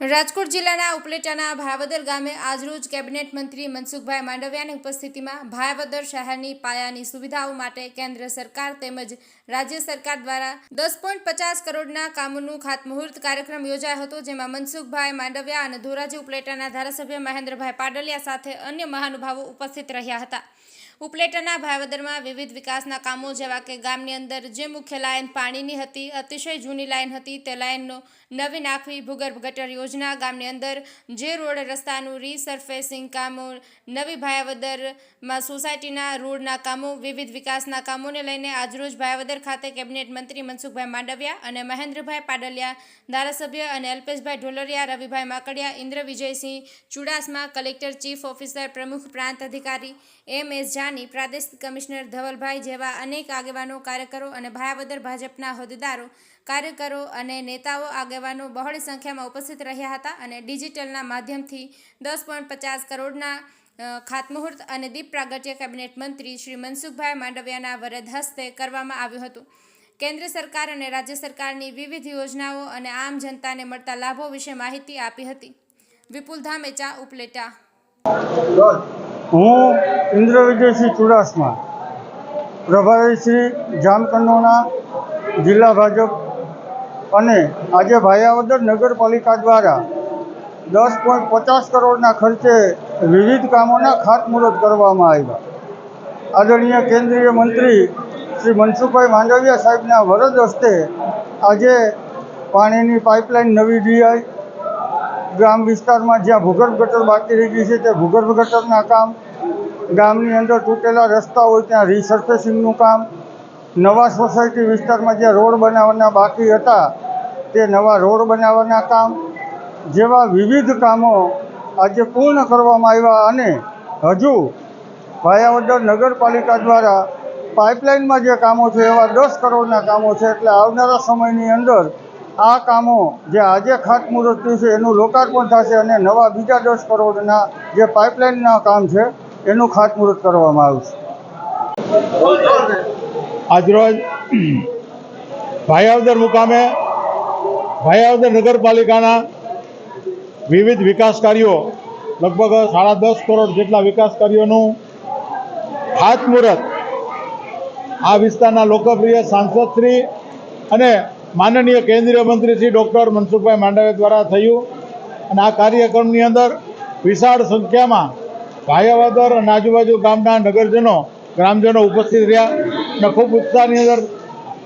રાજકોટ જિલ્લાના ઉપલેટાના ભાવદર ગામે આજરોજ કેબિનેટ મંત્રી મનસુખભાઈ માંડવિયાની ઉપસ્થિતિમાં ભાવદર શહેરની પાયાની સુવિધાઓ માટે કેન્દ્ર સરકાર તેમજ રાજ્ય સરકાર દ્વારા દસ પોઈન્ટ પચાસ કરોડના કામોનું ખાતમુહૂર્ત કાર્યક્રમ યોજાયો હતો, જેમાં મનસુખભાઈ માંડવિયા અને ધોરાજી ઉપલેટાના ધારાસભ્ય મહેન્દ્રભાઈ પાડલિયા સાથે અન્ય મહાનુભાવો ઉપસ્થિત રહ્યા હતા. ઉપલેટાના ભાવદરમાં વિવિધ વિકાસના કામો જેવા કે ગામની અંદર જે મુખ્ય લાઇન પાણીની હતી, અતિશય જૂની લાઇન હતી, તે લાઇનનો નવી નાખવી ભૂગર્ભ ગટર યોજના ગામની અંદર જે રોડ રસ્તાનું રીસર્ફેસિંગ કામો, નવી ભાયાવદરમાં સોસાયટીના રોડના કામો, વિવિધ વિકાસના કામોને લઈને આજરોજ ભાયાવદર ખાતે કેબિનેટ મંત્રી મનસુખભાઈ માંડવિયા અને મહેન્દ્રભાઈ પાડલિયા, ધારાસભ્ય અને Alpeshbhai Dholariya, Ravibhai Makadiya, Indra Vijaysinh Chudasama, collector chief officer પ્રમુખ પ્રાંત અધિકારી, એમ એસ જાની, પ્રાદેશિક કમિશનર ધવલભાઈ જેવા અનેક આગેવાનો, કાર્યકરો અને ભાયાવદર ભાજપના હોદ્દેદારો કાર્યકરો અને નેતાઓ આગેવાનો બહોળી સંખ્યામાં ઉપસ્થિત રહ્યા હતા અને ડિજિટલના માધ્યમથી દસ પોઈન્ટ પચાસ કરોડના ખાતમુહૂર્ત અને દીપ પ્રાગટ્ય કેબિનેટ મંત્રી શ્રી મનસુખભાઈ માંડવિયાના વરદ હસ્તે કરવામાં આવ્યું હતું. કેન્દ્ર સરકાર અને રાજ્ય સરકારની વિવિધ યોજનાઓ અને આમ જનતાને મળતા લાભો વિશે માહિતી આપી હતી. વિપુલ ધામેચા ઉપલેટા. હું ઇન્દ્ર વિજયસિંહ ચુડાસમા, પ્રભારી શ્રી જામકંડોના જિલ્લા ભાજપ અને આજે ભાયાવદર નગરપાલિકા દ્વારા દસ પોઈન્ટ પચાસ કરોડના ખર્ચે વિવિધ કામોના ખાતમુહૂર્ત કરવામાં આવ્યા. આદરણીય કેન્દ્રીય મંત્રી શ્રી મનસુખભાઈ માંડવિયા સાહેબના વરદ હસ્તે આજે પાણીની પાઇપલાઇન નવી ડીઆઈ ગ્રામ વિસ્તારમાં જ્યાં ભૂગર્ભ ગટર બાકી રહી ગઈ છે, તે ભૂગર્ભ ગટરના કામ ગામની અંદર તૂટેલા રસ્તા હોય ત્યાં રિસર્ફેસિંગનું કામ નવા સોસાયટી વિસ્તારમાં જે રોડ બનાવવાના બાકી હતા, તે નવા રોડ બનાવવાના કામ, જેવા વિવિધ કામો આજે પૂર્ણ કરવામાં આવ્યા અને હજુ ભાયાવદર નગરપાલિકા દ્વારા પાઇપલાઇનમાં જે કામો છે, એવા દસ કરોડના કામો છે, એટલે આવનારા સમયની અંદર આ કામો જે આજે ખાતમુહૂર્ત થયું છે, એનું લોકાર્પણ થશે અને નવા બીજા દસ કરોડના જે પાઇપલાઇનના કામ છે, એનું ખાતમુહૂર્ત કરવામાં આવશે. આજરોજ ભાયાવદર મુકામે ભાયાવદર નગરપાલિકાના વિવિધ વિકાસ કાર્યો, લગભગ સાડા દસ કરોડ જેટલા વિકાસ કાર્યોનું ખાતમુહૂર્ત આ વિસ્તારના લોકપ્રિય સાંસદશ્રી અને માનનીય કેન્દ્રીય મંત્રી ડૉક્ટર મનસુખભાઈ માંડવિયા દ્વારા થયું અને આ કાર્યક્રમની અંદર વિશાળ સંખ્યામાં ભાયાવદર અને આજુબાજુ ગામના નગરજનો, ગ્રામજનો ઉપસ્થિત રહ્યા. ખૂબ ઉત્સાહની અંદર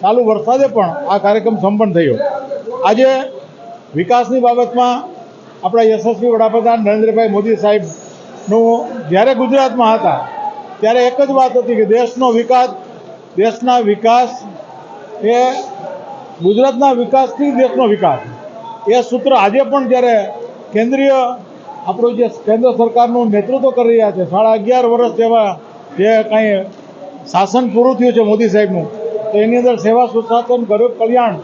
ચાલુ વરસાદે પણ આ કાર્યક્રમ સંપન્ન થયો. આજે વિકાસની બાબતમાં આપણા યશસ્વી વડાપ્રધાન નરેન્દ્રભાઈ મોદી સાહેબનું જ્યારે ગુજરાતમાં હતા, ત્યારે એક જ વાત હતી કે દેશનો વિકાસ, દેશના વિકાસ એ ગુજરાતના વિકાસથી દેશનો વિકાસ. એ સૂત્ર આજે પણ જ્યારે કેન્દ્રીય આપણું જે કેન્દ્ર સરકારનું નેતૃત્વ કરી રહ્યા છે, સાડા અગિયાર વર્ષ જેવા જે કાંઈ શાસન પૂરું થયું છે મોદી સાહેબનું. તો એની અંદર સેવા સુશાસન, ગરીબ કલ્યાણ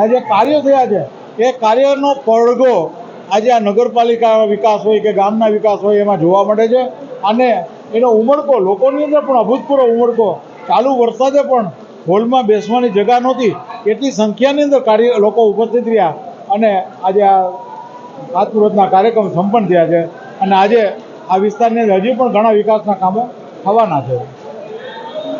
આ જે કાર્યો થયા છે. એ કાર્યનો પડઘો આજે આ નગરપાલિકા વિકાસ હોય કે ગામના વિકાસ હોય એમાં જોવા મળે છે. અને એનો ઉમળકો, લોકોની અંદર પણ અભૂતપૂર્વ ઉમળકો. ચાલુ વરસાદે પણ હોલમાં બેસવાની જગા નહોતી. એટલી સંખ્યાની અંદર કાર્ય, લોકો ઉપસ્થિત રહ્યા. અને આજે આ ખાતમુહૂર્તના કાર્યક્રમ સંપન્ન થયા છે. અને આજે આ વિસ્તારની અંદર હજી પણ ઘણા વિકાસના કામો થવાના છે.